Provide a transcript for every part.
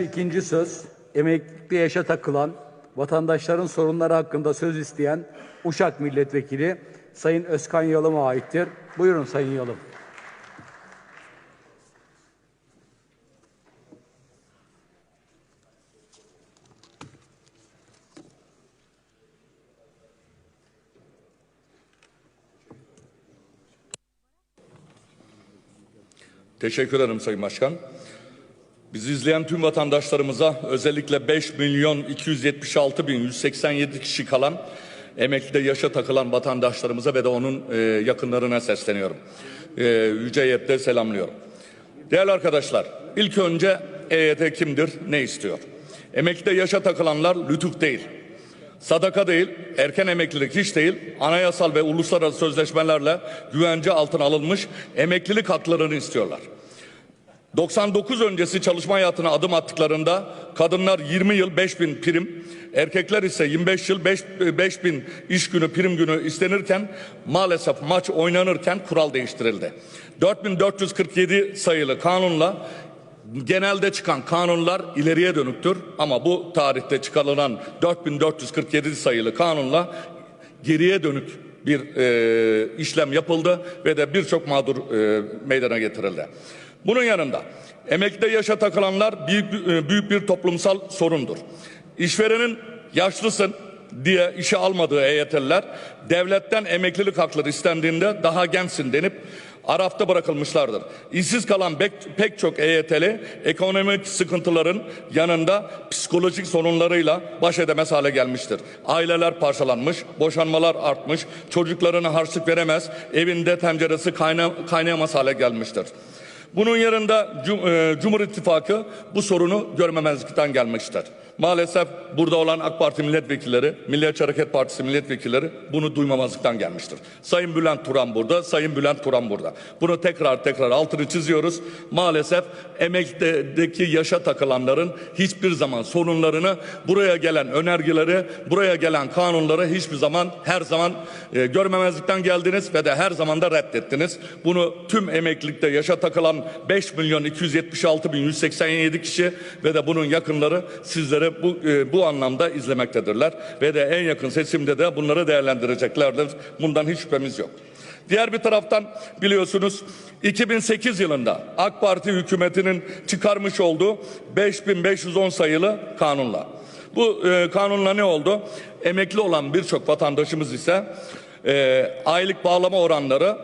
İkinci söz, emekli yaşa takılan, vatandaşların sorunları hakkında söz isteyen Uşak Milletvekili Sayın Özkan Yalım'a aittir. Buyurun Sayın Yalım. Teşekkür ederim Sayın Başkan. Bizi izleyen tüm vatandaşlarımıza özellikle 5 milyon 276 bin 187 kişi kalan emeklide yaşa takılan vatandaşlarımıza ve de onun e, yakınlarına sesleniyorum. E, Yüce Heyet'te selamlıyorum. Değerli arkadaşlar, ilk önce EYT kimdir, ne istiyor? Emeklide yaşa takılanlar lütuf değil, sadaka değil, erken emeklilik hiç değil, anayasal ve uluslararası sözleşmelerle güvence altına alınmış emeklilik haklarını istiyorlar. 99 öncesi çalışma hayatına adım attıklarında kadınlar 20 yıl 5000 prim, erkekler ise 25 yıl 5, 5000 iş günü prim günü istenirken maalesef maç oynanırken kural değiştirildi. 4447 sayılı kanunla genelde çıkan kanunlar ileriye dönüktür ama bu tarihte çıkarılan 4447 sayılı kanunla geriye dönük bir e, işlem yapıldı ve de birçok mağdur e, meydana getirildi. Bunun yanında emeklide yaşa takılanlar büyük, e, büyük bir toplumsal sorundur. İşverenin yaşlısın diye işe almadığı EYT'liler devletten emeklilik hakları istendiğinde daha gençsin denip arafta bırakılmışlardır. İşsiz kalan pek çok EYT'li ekonomik sıkıntıların yanında psikolojik sorunlarıyla baş edemez hale gelmiştir. Aileler parçalanmış, boşanmalar artmış, çocuklarına harçlık veremez, evinde tenceresi kayna, kaynayamaz hale gelmiştir. Bunun yanında Cum e, Cumhur İttifakı bu sorunu görmemezlikten gelmiştir. Maalesef burada olan AK Parti milletvekilleri, Milliyetçi Hareket Partisi milletvekilleri bunu duymamazlıktan gelmiştir. Sayın Bülent Turan burada, Sayın Bülent Turan burada. Bunu tekrar tekrar altını çiziyoruz. Maalesef emekteki yaşa takılanların hiçbir zaman sorunlarını, buraya gelen önergeleri, buraya gelen kanunları hiçbir zaman her zaman e, görmemezlikten geldiniz ve de her zaman da reddettiniz. Bunu tüm emeklilikte yaşa takılan 5 milyon 276 bin 187 kişi ve de bunun yakınları sizlere bu, e, bu anlamda izlemektedirler. Ve de en yakın seçimde de bunları değerlendireceklerdir. Bundan hiç şüphemiz yok. Diğer bir taraftan biliyorsunuz 2008 yılında AK Parti hükümetinin çıkarmış olduğu 5510 sayılı kanunla. Bu e, kanunla ne oldu? Emekli olan birçok vatandaşımız ise e, aylık bağlama oranları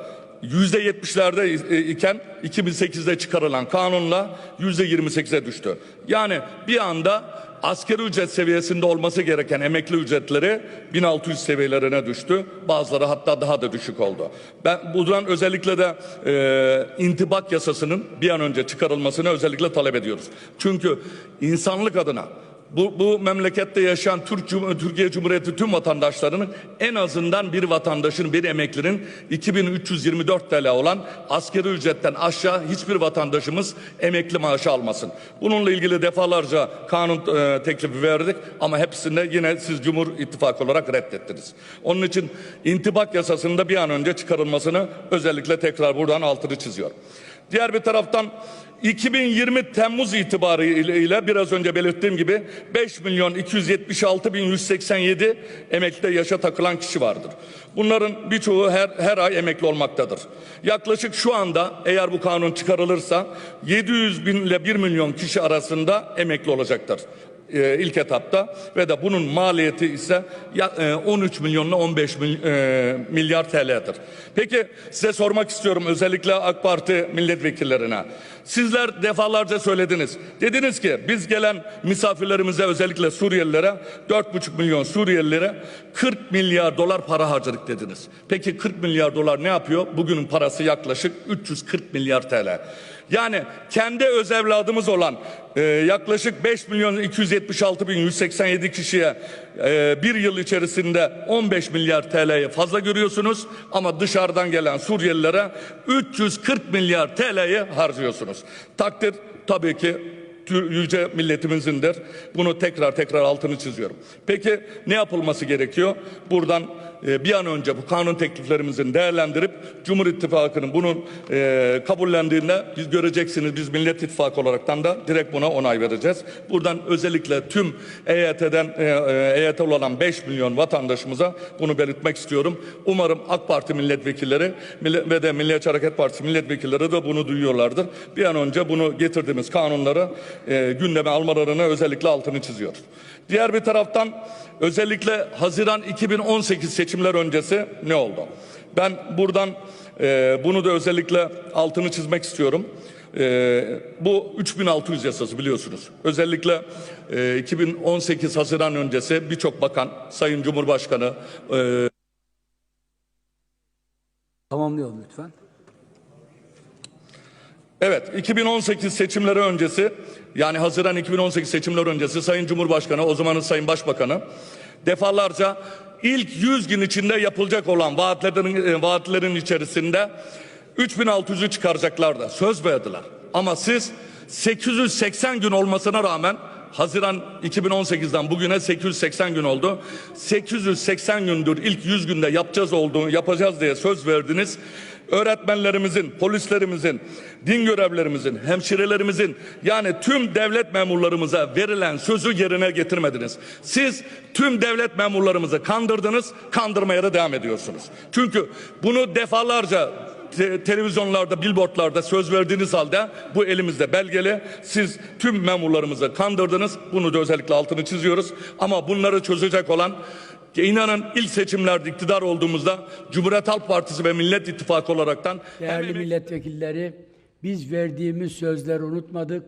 yüzde yetmişlerde iken 2008'de çıkarılan kanunla yüzde 28'e düştü. Yani bir anda asgari ücret seviyesinde olması gereken emekli ücretleri 1600 seviyelerine düştü. Bazıları hatta daha da düşük oldu. Ben buradan özellikle de e, intibak yasasının bir an önce çıkarılmasını özellikle talep ediyoruz. Çünkü insanlık adına bu, bu memlekette yaşayan Türk, Türkiye Cumhuriyeti tüm vatandaşlarının en azından bir vatandaşın, bir emeklinin 2324 TL olan askeri ücretten aşağı hiçbir vatandaşımız emekli maaşı almasın. Bununla ilgili defalarca kanun e, teklifi verdik ama hepsinde yine siz Cumhur İttifakı olarak reddettiniz. Onun için intibak yasasında bir an önce çıkarılmasını özellikle tekrar buradan altını çiziyor. Diğer bir taraftan 2020 Temmuz itibariyle biraz önce belirttiğim gibi 5 milyon 276 bin 187 emekli yaşa takılan kişi vardır. Bunların birçoğu her, her ay emekli olmaktadır. Yaklaşık şu anda eğer bu kanun çıkarılırsa 700 bin ile 1 milyon kişi arasında emekli olacaktır e, ilk etapta ve de bunun maliyeti ise ya, e, 13 milyonla 15 mil, e, milyar TL'dir. Peki size sormak istiyorum özellikle AK Parti milletvekillerine. Sizler defalarca söylediniz. Dediniz ki biz gelen misafirlerimize özellikle Suriyelilere 4,5 milyon Suriyelilere 40 milyar dolar para harcadık dediniz. Peki 40 milyar dolar ne yapıyor? Bugünün parası yaklaşık 340 milyar TL. Yani kendi öz evladımız olan e, yaklaşık 5 milyon 276 bin 187 kişiye e, bir yıl içerisinde 15 milyar TL'yi fazla görüyorsunuz ama dışarıdan gelen Suriyelilere 340 milyar TL'yi harcıyorsunuz. Takdir tabii ki yüce milletiminzindir. Bunu tekrar tekrar altını çiziyorum. Peki ne yapılması gerekiyor? Buradan e, bir an önce bu kanun tekliflerimizin değerlendirip Cumhur İttifakı'nın bunun e, kabullendiğinde biz göreceksiniz biz Millet İttifakı olaraktan da direkt buna onay vereceğiz. Buradan özellikle tüm EYT'den e, e, EYT olan 5 milyon vatandaşımıza bunu belirtmek istiyorum. Umarım AK Parti milletvekilleri millet- ve de Milliyetçi Hareket Partisi milletvekilleri de bunu duyuyorlardır. Bir an önce bunu getirdiğimiz kanunları e, gündeme almalarını özellikle altını çiziyoruz. Diğer bir taraftan özellikle Haziran 2018 seçimler öncesi ne oldu? Ben buradan e, bunu da özellikle altını çizmek istiyorum. E, bu 3600 yasası biliyorsunuz. Özellikle e, 2018 Haziran öncesi birçok bakan, Sayın Cumhurbaşkanı, e, Tamamlayalım lütfen. Evet 2018 seçimleri öncesi yani Haziran 2018 seçimler öncesi Sayın Cumhurbaşkanı o zamanın Sayın Başbakanı defalarca ilk 100 gün içinde yapılacak olan vaatlerin, e, vaatlerin içerisinde 3600'ü çıkaracaklardı. Söz verdiler. Ama siz 880 gün olmasına rağmen Haziran 2018'den bugüne 880 gün oldu. 880 gündür ilk 100 günde yapacağız olduğunu yapacağız diye söz verdiniz. Öğretmenlerimizin, polislerimizin, din görevlerimizin, hemşirelerimizin yani tüm devlet memurlarımıza verilen sözü yerine getirmediniz. Siz tüm devlet memurlarımızı kandırdınız, kandırmaya da devam ediyorsunuz. Çünkü bunu defalarca te- televizyonlarda, billboardlarda söz verdiğiniz halde bu elimizde belgeli. Siz tüm memurlarımızı kandırdınız. Bunu da özellikle altını çiziyoruz. Ama bunları çözecek olan inanın ilk seçimlerde iktidar olduğumuzda Cumhuriyet Halk Partisi ve Millet İttifakı olaraktan Değerli hem- milletvekilleri, biz verdiğimiz sözleri unutmadık.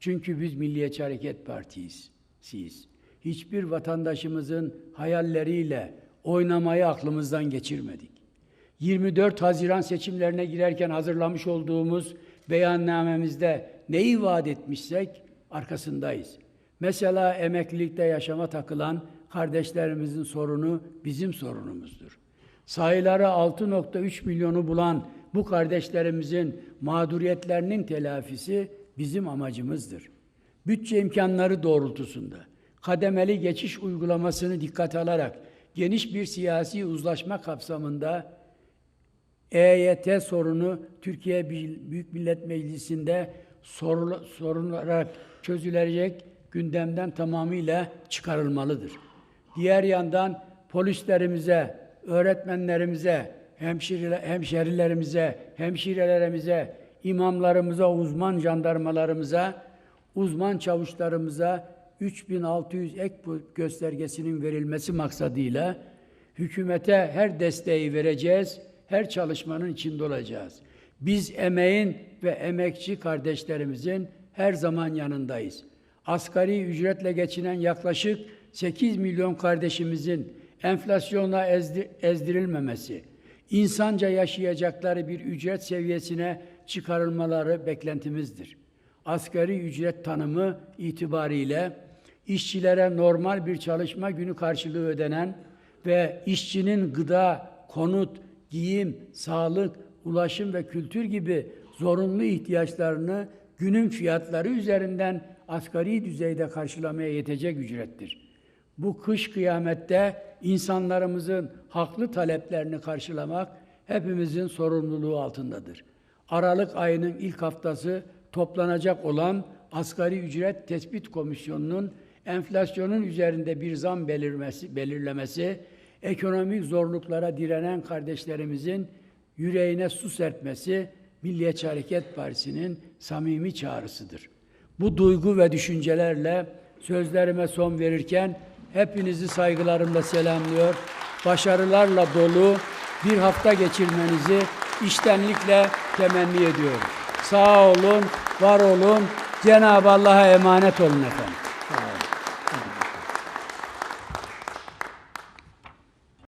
Çünkü biz Milliyetçi Hareket Partisiyiz. Siz. Hiçbir vatandaşımızın hayalleriyle oynamayı aklımızdan geçirmedik. 24 Haziran seçimlerine girerken hazırlamış olduğumuz beyannamemizde neyi vaat etmişsek arkasındayız. Mesela emeklilikte yaşama takılan kardeşlerimizin sorunu bizim sorunumuzdur. Sayıları 6.3 milyonu bulan bu kardeşlerimizin mağduriyetlerinin telafisi bizim amacımızdır. Bütçe imkanları doğrultusunda kademeli geçiş uygulamasını dikkate alarak geniş bir siyasi uzlaşma kapsamında EYT sorunu Türkiye Büyük Millet Meclisi'nde sorula- sorularak çözülecek gündemden tamamıyla çıkarılmalıdır. Diğer yandan polislerimize, öğretmenlerimize, hemşire, hemşerilerimize, hemşirelerimize, imamlarımıza, uzman jandarmalarımıza, uzman çavuşlarımıza 3600 ek göstergesinin verilmesi maksadıyla hükümete her desteği vereceğiz, her çalışmanın içinde olacağız. Biz emeğin ve emekçi kardeşlerimizin her zaman yanındayız. Asgari ücretle geçinen yaklaşık 8 milyon kardeşimizin enflasyonla ezdi- ezdirilmemesi, insanca yaşayacakları bir ücret seviyesine çıkarılmaları beklentimizdir. Asgari ücret tanımı itibariyle işçilere normal bir çalışma günü karşılığı ödenen ve işçinin gıda, konut, giyim, sağlık, ulaşım ve kültür gibi zorunlu ihtiyaçlarını günün fiyatları üzerinden asgari düzeyde karşılamaya yetecek ücrettir. Bu kış kıyamette insanlarımızın haklı taleplerini karşılamak hepimizin sorumluluğu altındadır. Aralık ayının ilk haftası toplanacak olan Asgari Ücret Tespit Komisyonu'nun enflasyonun üzerinde bir zam belirmesi, belirlemesi, ekonomik zorluklara direnen kardeşlerimizin yüreğine su serpmesi Milliyetçi Hareket Partisi'nin samimi çağrısıdır. Bu duygu ve düşüncelerle sözlerime son verirken hepinizi saygılarımla selamlıyor. Başarılarla dolu bir hafta geçirmenizi iştenlikle temenni ediyorum. Sağ olun, var olun. Cenab-ı Allah'a emanet olun efendim.